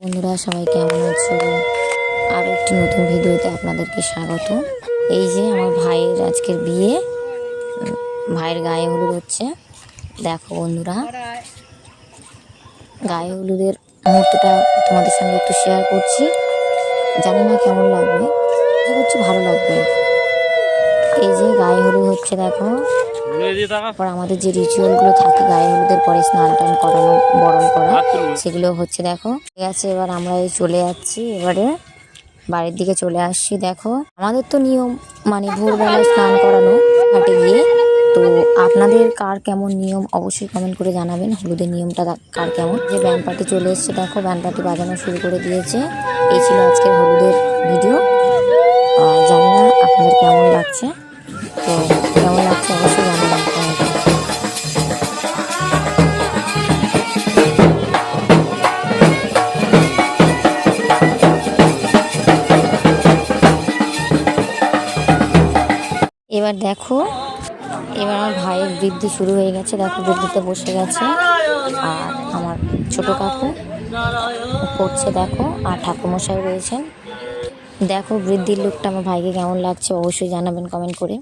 বন্ধুরা, সবাই কেমন আছো? আরও একটি নতুন ভিডিওতে আপনাদেরকে স্বাগত। এই যে আমার ভাইয়ের আজকের বিয়ে ভাইয়ের গায়ে হলুদ হচ্ছে। দেখো বন্ধুরা, গায়ে হলুদের মুহূর্তটা তোমাদের সঙ্গে একটু শেয়ার করছি। জানি না কেমন লাগবে। আশা করছি ভালো লাগবে। এই যে গায়ে হলুদ হচ্ছে, দেখো। তারপর আমাদের যে রিচুয়ালগুলো থাকে গায়ে হলুদের পরে স্নান টান করানো বরণ করা সেগুলো হচ্ছে দেখো। ঠিক আছে এবার আমরা এই চলে যাচ্ছি এবারে বাড়ির দিকে চলে আসছি। দেখো আমাদের তো নিয়ম মানে ভোরবেলায় স্নান করানো ঘাটে গিয়ে। তো আপনাদের কার কেমন নিয়ম অবশ্যই কমেন্ট করে জানাবেন। হলুদের নিয়মটা কার কেমন? যে ব্যান্ড পার্টি চলে এসছে দেখো ব্যান্ড পার্টি বাজানো শুরু করে দিয়েছে। এই ছিল আজকের হলুদের ভিডিও জানি না আপনাদের কেমন লাগছে। তো এবার দেখো, এবার আমার ভাইয়ের বৃদ্ধি শুরু হয়ে গেছে। দেখো, বৃদ্ধিতে বসে গেছে। আর আমার ছোট কাকু করছে, দেখো, আর ঠাকুরমশাই রয়েছেন। দেখো, বৃদ্ধির লোকটা আমার ভাইকে কেমন লাগছে, অবশ্যই জানাবেন কমেন্ট করে।